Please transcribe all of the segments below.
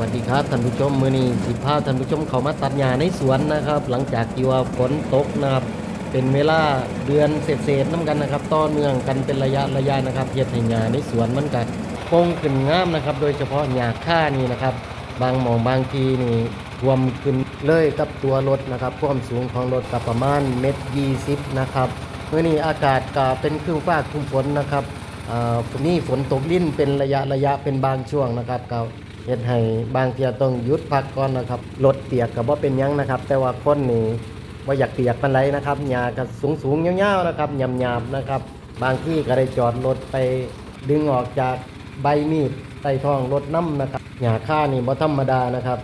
วัสดีครับท่านผู้ชมมือนี้สิพาพท่านผู้ชมเขามาตัดหญ้าในสวนนะครับ หลังจากที่ว่าฝนตกนะครับ เป็นเวลาเดือนเศษๆน้ำกันนะครับ ต่อเนื่องกันเป็นระยะระยะนะครับเฮ็ดให้หญ้าในสวนมันก็คงขึ้นงามนะครับ โดยเฉพาะหญ้าค่านี่นะครับ บางหมองบางทีนี่รวมขึ้นเลยกับตัวรถนะครับความสูงของรถก็ประมาณเมตรยี่สิบนะครับเมื่อนี้อากาศก็เป็นครึ่งฟ้าครึ่งฝนนะครับอ่านี่ฝนตกลิ้นเป็นระยะระยะเป็นบางช่วงนะครับก็ เฮ็ดให้บางเทียต้องหยุดพักก่อนนะครับรถเปียกก็บ่เป็นยังนะครับ แต่ว่าคนนี่ว่าอยากเปียกปานไรนะครับหญ้าก็สูงสูงๆยาวๆนะครับหยาบๆนะครับ บางที่ก็ได้จอดรถไปดึงออกจากใบมีดใต้ท้องรถน้ำนะครับหญ้าค่านี่บ่ธรรมดานะครับ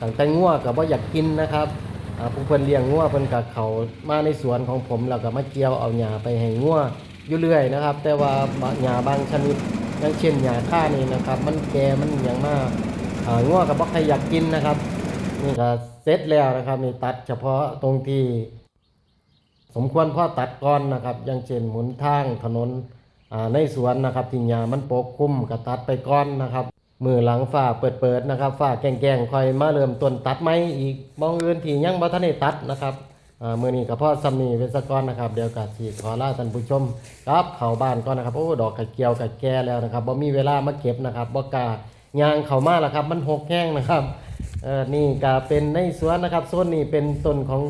ตั้งแต่งัวก็บ่อยากกินนะครับอ่าผู้เพิ่นเลี้ยงงัวเพิ่นก็เขามาในสวนของผมแล้วก็มาเกี่ยวเอาหญ้าไปให้งัวอยู่เรื่อยนะครับ แต่ว่าหญ้าบางชนิด อย่างเช่นหญ้าค่านี่นะครับ มันแก่มันหยังมากงัวก็บ่ใครอยากกินนะครับ นี่ก็เสร็จแล้วนะครับนี่ตัดเฉพาะตรงที่ สมควรพ่อตัดก้อนนะครับ อย่างเช่นหมุนทางถนนในสวนนะครับที่หญ้ามันปกคลุมก็ตัดไปก้อนนะครับมือหลังฝ้าเปิดๆนะครับฝ้าแก่งๆค่อยมาเริ่มต้นตัดไม้อีกมองอื่นที่ยังบ่ทันได้ตัดนะครับ อ่ามื้อนี้ก็พอซ้ำนี้เป็นสก้อนนะครับเดี๋ยวก็สิขอลาท่านผู้ชมครับเข้าบ้านก่อนนะครับโอ้ดอกกระเจียวกระแก่แล้วนะครับบ่มีเวลามาเก็บนะครับบ่กายางเข้ามาแล้วครับ มันหกแห้งนะครับเออนี่ก็เป็นในสวนนะครับโซนนี้เป็นต้นของ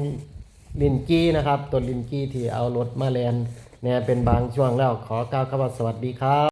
ลินกี้นะครับต้นลินกี้ที่เอารถมาแลนเนี่ยเป็นบางช่วงแล้วขอกล่าวคำว่าสวัสดีครับ